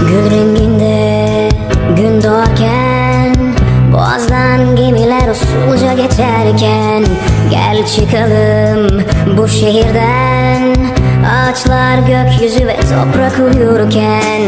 Gül renginde gün doğarken Boğazdan gemiler usulca geçerken Gel çıkalım bu şehirden Ağaçlar gökyüzü ve toprak uyurken.